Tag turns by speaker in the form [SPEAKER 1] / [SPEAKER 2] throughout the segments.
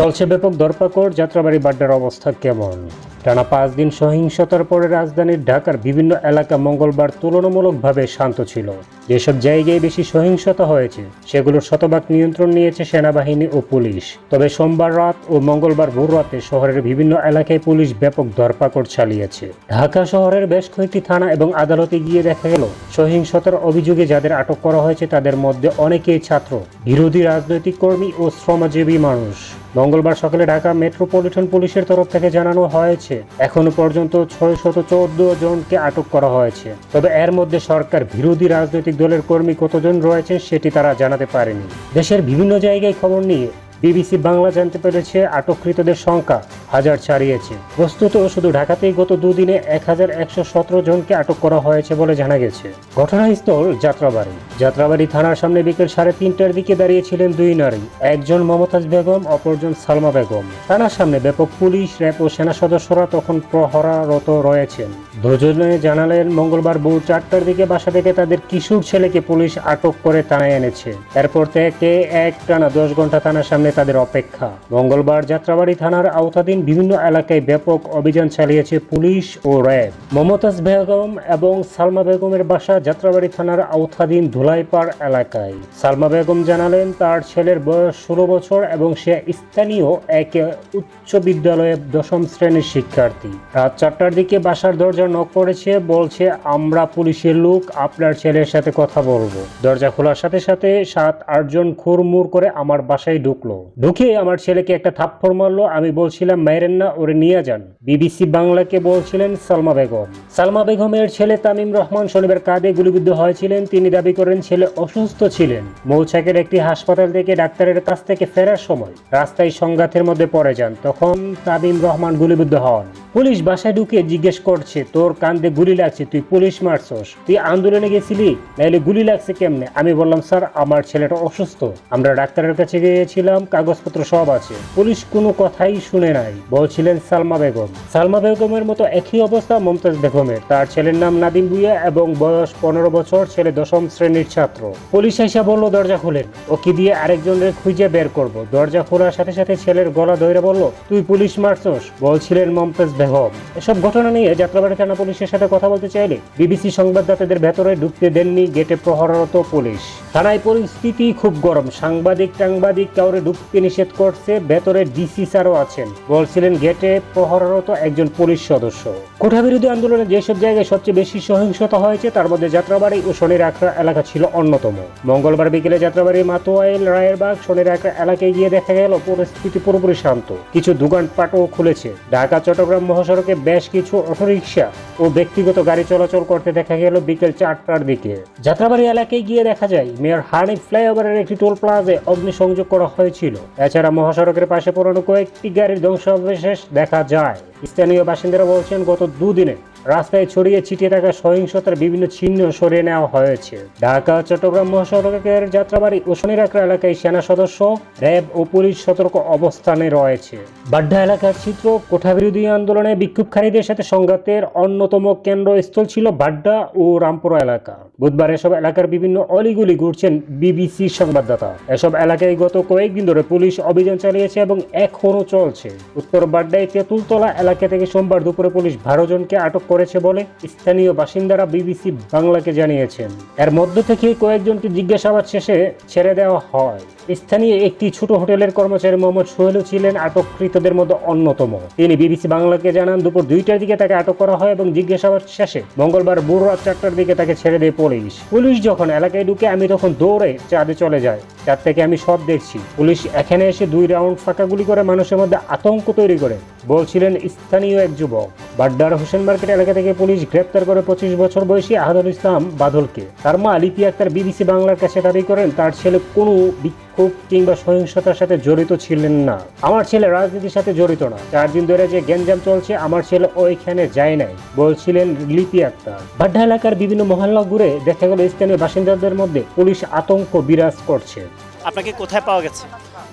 [SPEAKER 1] চলছে ব্যাপক দরপাকড় যাত্রাবাড়ি বাড্ডার অবস্থা কেমন? টানা পাঁচ দিন সহিংসতার পরে রাজধানীর ঢাকার বিভিন্ন এলাকা মঙ্গলবার তুলনামূলকভাবে শান্ত ছিল। যেসব জায়গায় বেশি সহিংসতা হয়েছে, সেগুলোর শতভাগ নিয়ন্ত্রণ নিয়েছে সেনাবাহিনী ও পুলিশ। তবে সোমবার রাত ও মঙ্গলবার ভোর রাতে শহরের বিভিন্ন এলাকায় পুলিশ ব্যাপক ধরপাকড় চালিয়েছে। ঢাকা শহরের বেশ কয়েকটি থানা এবং আদালতে গিয়ে দেখা গেল, সহিংসতার অভিযোগে যাদের আটক করা হয়েছে তাদের মধ্যে অনেকেই ছাত্র, বিরোধী রাজনৈতিক কর্মী ও শ্রমজীবী মানুষ। মঙ্গলবার সকালে ঢাকা মেট্রোপলিটন পুলিশের তরফ থেকে জানানো হয়েছে, এখনও পর্যন্ত ছয় শত চৌদ্দ জনকে আটক করা হয়েছে। তবে এর মধ্যে সরকার বিরোধী রাজনৈতিক দলের কর্মী কতজন রয়েছে সেটি তারা জানাতে পারেনি। দেশের বিভিন্ন জায়গায় খবর নিয়ে বিবিসি বাংলা জানতে পেরেছে, আটককৃতদের সংখ্যা হাজার ছাড়িয়েছে। বস্তুত শুধু ঢাকাতেই গত দুদিনে এক হাজার একশো সতেরো জনকে আটক করা হয়েছে বলে জানা গেছে। ঘটনাস্থল যাত্রাবাড়ি। যাত্রাবাড়ি থানার সামনে বিকেল সাড়ে তিনটার দিকে দাঁড়িয়েছিলেন দুই নারী, একজন মমতাজ বেগম, অপরজন সালমা বেগম। থানার সামনে ব্যাপক পুলিশ, র্যাব ও সেনা সদস্যরা তখন প্রহরারত রয়েছেন। দুজনে জানালেন, মঙ্গলবার ভোর চারটার দিকে বাসা থেকে তাদের কিশোর ছেলেকে পুলিশ আটক করে থানায় এনেছে। এরপর থেকে এক টানা দশ ঘণ্টা থানার সামনে তাদের অপেক্ষা। মঙ্গলবার যাত্রাবাড়ি থানার আওতাধীন বিভিন্ন এলাকায় ব্যাপক অভিযান চালিয়েছে পুলিশ ও র্যাব। মমতাজ বেগম এবং সালমা বেগমের বাসা যাত্রাবাড়ি থানার আওতাধীন ধুলাইপাড় এলাকায়। সালমা বেগম জানালেন, তার ছেলের বয়স ষোলো বছর এবং সে স্থানীয় এক উচ্চ বিদ্যালয়ে দশম শ্রেণির শিক্ষার্থী। রাত চারটার দিকে বাসার দরজা নক করেছে, বলছে, আমরা পুলিশের লোক, আপনার ছেলের সাথে কথা বলব। দরজা খোলার সাথে সাথে সাত আটজন খুরমুর করে আমার বাসায় ঢুকলো। ঢুকে আমার ছেলেকে একটা থাপ্পড় মারলো। আমি বলছিলাম, মাইরেন না, ওরে নিয়ে যান। বিবিসি বাংলাকে বলছিলেন, সালমা বেগম। সালমা বেগমের ছেলে তামিম রহমান শনিবার কাঁধে গুলিবিদ্ধ হয়েছিলেন। তিনি দাবি করেন, ছেলে অসুস্থ ছিলেন। মৌচাকের একটি হাসপাতাল থেকে ডাক্তারের কাছ থেকে ফেরার সময় রাস্তায় সংঘাতের মধ্যে পড়ে যান। তখন তামিম রহমান গুলিবিদ্ধ হন। পুলিশ বাসায় ঢুকে জিজ্ঞেস করছে, তোর কান্দে গুলি লাগছে, তুই পুলিশ মারছস। তুই আন্দোলনে গেছিলি, নাইলে গুলি লাগছে কেমনে? আমি বললাম, স্যার, আমার ছেলেটা অসুস্থ। আমরা ডাক্তারের কাছে গিয়েছিলাম কাগজপত্র সব আছে। পুলিশ কোনো কথাই শুনে নাই, বলছিলেন সালমা বেগম। সালমা বেগমের মতো একই অবস্থা মমতাজ বেগমের। তার ছেলের নাম নাদিম ভুইয়া এবং বয়স পনেরো বছর, ছেলে দশম শ্রেণির ছাত্র। পুলিশ এসে বলল, দরজা খুলেন। ওকে দিয়ে আরেকজনের খুঁজে বের করব। দরজা খোলার সাথে সাথে ছেলের গলা ধরে বলল, তুই পুলিশ মারছস? বলছিলেন মমতাজ বেগম। এসব ঘটনা নিয়ে যাত্রাবাড়ি থানা পুলিশের সাথে কথা বলতে চাইলে বিবিসি সংবাদদাতাদের ভেতরে ঢুকতে দেননি গেটে প্রহররত পুলিশ। থানায় পরিস্থিতি খুব গরম। সাংবাদিক টাংবাদিক কাউরে ঢুকতে নিষেধ করছে, ভেতরে ডিসি স্যারও আছেন। বলছিলেন গেটে প্রহররত একজন পুলিশ সদস্য। কোঠা বিরোধী আন্দোলনে যেসব জায়গায় সবচেয়ে বেশি সহিংসতা হয়েছে, তার মধ্যে যাত্রাবাড়ি ও শনির আখড়া এলাকা ছিল অন্যতম। মঙ্গলবার বিকেলে যাত্রাবাড়ি মাতোয়াইল, রায়েরবাগ শনির আখড়া এলাকায় গিয়ে দেখা গেল, পরিস্থিতি পুরোপুরি শান্ত। কিছু দোকানপাটও খুলেছে। ঢাকা, চট্টগ্রাম মহাসড়কে বেশ কিছু অটোরিকশা ও ব্যক্তিগত গাড়ি চলাচল করতে দেখা গেল বিকেল চারটার দিকে। যাত্রাবাড়ি এলাকায় গিয়ে দেখা যায়, মেয়র হানিফ ফ্লাইওভারের একটি টোল প্লাজায় অগ্নিসংযোগ করা হয়েছিল এছাড়া মহাসড়কের পাশে পুরনো কয়েকটি গাড়ির ধ্বংসাবশেষ দেখা যায়। স্থানীয় বাসিন্দারা বলছেন, গত দুদিনে রাস্তায় ছড়িয়ে ছিটিয়ে থাকা সহিংসতার বিভিন্ন চিহ্ন সরিয়ে নেওয়া হয়েছে। ঢাকা, চট্টগ্রাম মহাসড়কের যাত্রাবাড়ি ও শনিরাকড়া এলাকায় সেনা সদস্য, র্যাব ও পুলিশ সতর্ক অবস্থানে রয়েছে। বাড্ডা এলাকার চিত্র কোঠা বিরোধী আন্দোলনে বিক্ষোভকারীদের সাথে সংঘাতের অন্যতম কেন্দ্রস্থল ছিল বাড্ডা ও রামপুরা এলাকা। বুধবার এসব এলাকার বিভিন্ন অলিগুলি ঘুরছেন বিবিসি সংবাদদাতা। এসব এলাকায় গত কয়েকদিন ধরে পুলিশ অভিযান চালিয়েছে এবং এখনও চলছে। উত্তর বাড্ডায় তেঁতুলতলা এলাকা থেকে সোমবার দুপুরে পুলিশ বারো জনকে আটক করেছে বলে স্থানীয় বাসিন্দারা বিবিসি বাংলাকে জানিয়েছেন। এর মধ্য থেকে কয়েকজনকে জিজ্ঞাসাবাদ শেষে ছেড়ে দেওয়া হয়। স্থানীয় একটি ছোট হোটেলের কর্মচারী মোহাম্মদ সোহেলও ছিলেন আটককৃতদের মধ্যে অন্যতম। তিনি বিবিসি বাংলাকে জানান, দুপুর দুইটার দিকে তাকে আটক করা হয় এবং জিজ্ঞাসাবাদ শেষে মঙ্গলবার ভোর রাত চারটার দিকে তাকে ছেড়ে দেয় পুলিশ। পুলিশ যখন এলাকায় ঢুকে, আমি তখন দৌড়ে চাঁদে চলে যাই। চার থেকে আমি সব দেখছি। পুলিশ এখানে এসে দুই রাউন্ড ফাঁকা গুলি করে মানুষের মধ্যে আতঙ্ক তৈরি করে, বলছিলেন স্থানীয় এক যুবক। বাড্ডার হোসেন মার্কেট এলাকা থেকে পুলিশ গ্রেপ্তার করে পঁচিশ বছর বয়সী আহাদুল ইসলাম বাদলকে। তার মা লিপি আক্তার বিবিসি বাংলার কাছে দাবি করেন তার ছেলে কোনো বিক্ষোভ কিংবা সহিংসতার সাথে জড়িত ছিলেন না। আমার ছেলে রাজনীতির সাথে জড়িত না। চার দিন ধরে যে গ্যাঞ্জাম চলছে আমার ছেলে ওইখানে যায় নাই বলছিলেন লিপি আক্তার। বাড্ডা এলাকার বিভিন্ন মহল্লা ঘুরে দেখা গেল স্থানীয় বাসিন্দাদের মধ্যে পুলিশ আতঙ্ক বিরাজ করছে।
[SPEAKER 2] আপনাকে কোথায় পাওয়া গেছে?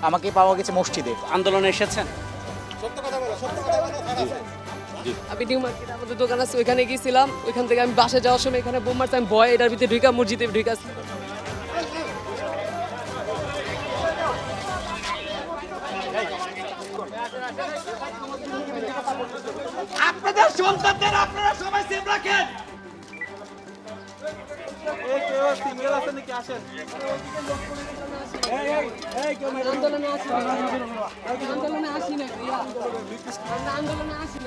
[SPEAKER 3] আমাকে পাওয়া গেছে মসজিদে।
[SPEAKER 2] আন্দোলনে এসেছেন?
[SPEAKER 4] আমি নিউ মার্কেটে আমাদের দোকান আছে ওইখানে গিয়েছিলাম। ওইখান থেকে আমি বাসে যাওয়ার সময় এখানে বোম মারছি আমি ভয় এটার ভিতরে ঢুকা মসজিদে ঢুকা
[SPEAKER 5] আপনাদের সন্তানদের আপনারা সবাই সেফ রাখেন।
[SPEAKER 4] এই কেউ সিঙ্গেল আছেন নাকি? আসেন। আন্দোলনে আসি আন্দোলনে আসি না আমরা আন্দোলনে আসি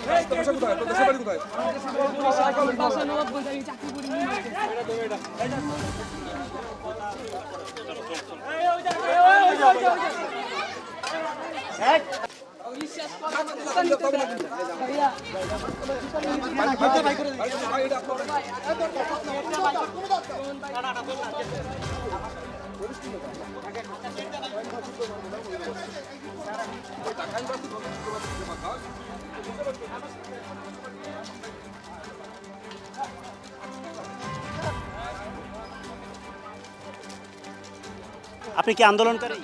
[SPEAKER 2] আপনি কি আন্দোলনকারী?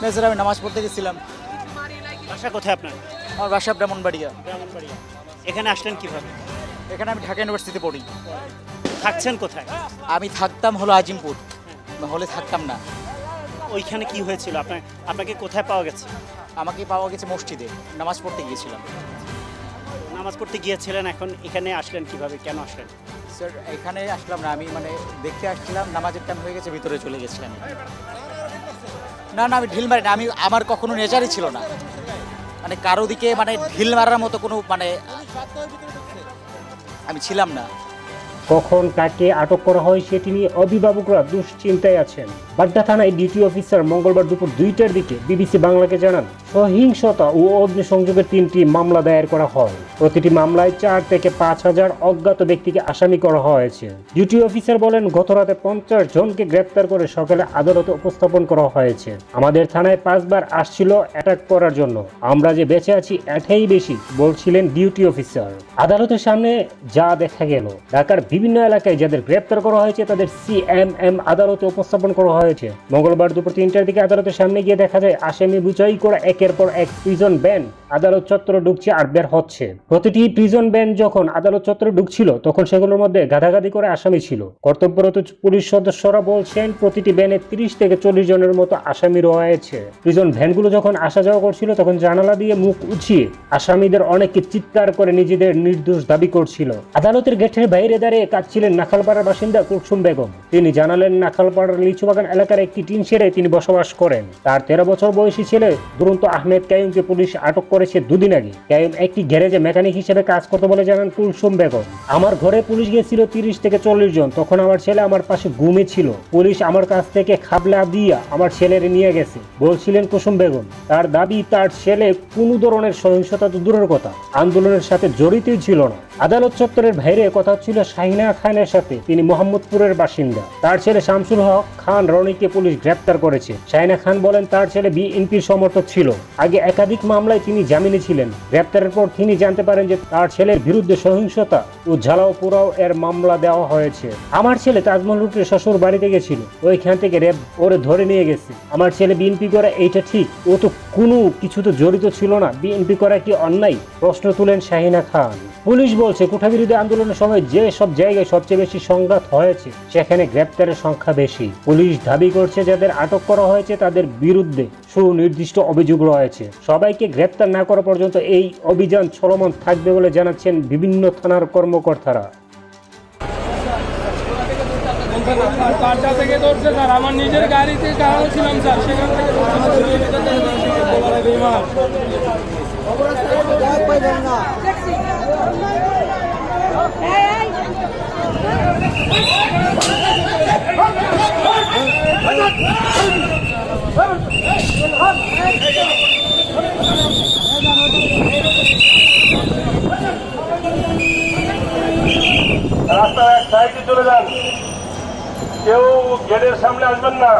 [SPEAKER 3] না স্যার আমি নামাজ পড়তে গেছিলাম।
[SPEAKER 2] বাসা কোথায় আপনার?
[SPEAKER 3] আমার বাসা ব্রাহ্মণবাড়িয়া।
[SPEAKER 2] ব্রাহ্মণবাড়িয়া। এখানে আসলেন কীভাবে?
[SPEAKER 3] এখানে আমি ঢাকা ইউনিভার্সিটিতে পড়ি।
[SPEAKER 2] থাকছেন কোথায়?
[SPEAKER 3] আমি থাকতাম হলো আজিমপুর। হলে থাকতাম না।
[SPEAKER 2] ওইখানে কি হয়েছিল? আপনার আপনাকে কোথায় পাওয়া গেছে?
[SPEAKER 3] আমাকে পাওয়া গেছে মসজিদে নামাজ পড়তে গিয়েছিলাম।
[SPEAKER 2] নামাজ পড়তে গিয়েছিলেন এখন এখানে আসলেন কীভাবে? কেন আসলেন?
[SPEAKER 3] স্যার এখানে আসলাম না আমি মানে দেখতে আসছিলাম নামাজের টাইম হয়ে গেছে ভিতরে চলে গেছিলাম। না না আমি ঢিল মারি না আমি আমার কখনো নেচারই ছিল না। মানে কারও দিকে মানে ঢিল মারার মতো কোনো মানে আমি ছিলাম না।
[SPEAKER 1] কখন কাকে আটক করা হয় সেটি নিয়ে অভিভাবকরা দুশ্চিন্তায় আছেন। বাড্ডা থানায় ডিউটি অফিসার মঙ্গলবার দুপুর দুইটার দিকে বিবিসি বাংলাকে জানান, সহিংসতা ও অগ্নিসংযোগের তিনটি মামলা দায়ের করা হয়। প্রতিটি মামলায় চার থেকে পাঁচ হাজার অজ্ঞাত ব্যক্তিকে আসামি করা হয়েছে। ডিউটি অফিসার বলেন গতরাতে পঞ্চাশ জনকে গ্রেপ্তার করে সকালে আদালতে উপস্থাপন করা হয়েছে। আমাদের থানায় পাঁচবার আসছিল অ্যাটাক করার জন্য। আমরা যে বেঁচে আছি এটাই বেশি, বলছিলেন ডিউটি অফিসার। আদালতের সামনে যা দেখা গেল, ঢাকার বিভিন্ন এলাকায় যাদের গ্রেপ্তার করা হয়েছে তাদের সিএমএম আদালতে উপস্থাপন করা হয়েছে। মঙ্গলবার দুপুর তিনটার দিকে আদালতের সামনে গিয়ে দেখা যায়, আসামি বুঝাই করে একের পর এক প্রিজন ব্যান আদালত চত্বরে ঢুকছে আর বের হচ্ছে। প্রতিটি প্রিজন ব্যান যখন আদালত চত্বরে ঢুকছিল, তখন সেগুলোর মধ্যে গাদাগাদি করে আসামি ছিল। কর্তব্যরত পুলিশ সদস্যরা বলছেন, প্রতিটি ব্যানে তিরিশ থেকে চল্লিশ জনের মতো আসামি রয়েছে। প্রিজন ভ্যানগুলো যখন আসা যাওয়া করছিল, তখন জানালা দিয়ে মুখ উঁচিয়ে আসামিদের অনেকে চিৎকার করে নিজেদের নির্দোষ দাবি করছিল। আদালতের গেটের বাইরে দাঁড়িয়ে কাঁদছিলেন নাখালপাড়ার বাসিন্দা কুলসুম বেগম। তিনি জানালেন, নাখালপাড়ার লিচুবাগান এলাকার একটি টিন শেডে তিনি বসবাস করেন। তার তেরো বছর বয়সী ছেলে দুরন্ত আহমেদ কায়ুমকে পুলিশ আটক করেছে দুদিন আগে। কায়ুম একটি গ্যারেজে মেকানিক হিসেবে কাজ করতে বলে জানান কুলসুম বেগম। আমার ঘরে পুলিশ গেছিল তিরিশ থেকে চল্লিশ জন। তখন আমার ছেলে আমার পাশে ঘুমে ছিল। পুলিশ আমার কাছ থেকে খাবলা দিয়া আমার ছেলের নিয়ে গেছে। বলছিলেন কুসুম বেগম। তার দাবি, তার ছেলে কোনো ধরনের সহিংসতা তো দূরের কথা। আন্দোলনের সাথে জড়িতই ছিল না। আদালত চত্বরের বাইরে কথা ছিল শাহিনা খানের সাথে। তিনি মোহাম্মদপুরের বাসিন্দা। তার ছেলে শামসুল হক খান রনিকে পুলিশ গ্রেপ্তার করেছে। শাহিনা খান বলেন, তার ছেলে বিএনপির সমর্থক ছিল। আগে একাধিক মামলায় তিনি জামিনে ছিলেন। গ্রেপ্তারের পর তিনি জানতে পারেন যে তার ছেলের বিরুদ্ধে সহিংসতা ও ঝালাও পোড়াও এর মামলা দেওয়া হয়েছে। আমার ছেলে তাজমহল রুটে শ্বশুর বাড়িতে গেছিল। ওইখান থেকে র্যাব ওরে ধরে নিয়ে গেছে। আমার ছেলে বিএনপি করা এইটা ঠিক। ও তো কোনো কিছু তো জড়িত ছিল না। বিএনপি করা কি অন্যায়? প্রশ্ন তুলেন শাহিনা খান। পুলিশ বলছে, কোঠাবিরোধী আন্দোলনের সময় যে সব জায়গায় সবচেয়ে বেশি সংঘাত হয়েছে, সেখানে গ্রেপ্তারের সংখ্যা বেশি। পুলিশ দাবি করছে, যাদের আটক করা হয়েছে, তাদের বিরুদ্ধে সুনির্দিষ্ট অভিযোগ রয়েছে। সবাইকে গ্রেপ্তার না করা পর্যন্ত এই অভিযান চলমান থাকবে বলে জানাচ্ছেন বিভিন্ন থানার কর্মকর্তারা।
[SPEAKER 6] গাড়িতে ছিলাম স্যার সেখান থেকে
[SPEAKER 7] রাস্তার এক সাইডে চলে যান। কেউ গেটের সামনে আসবেন না।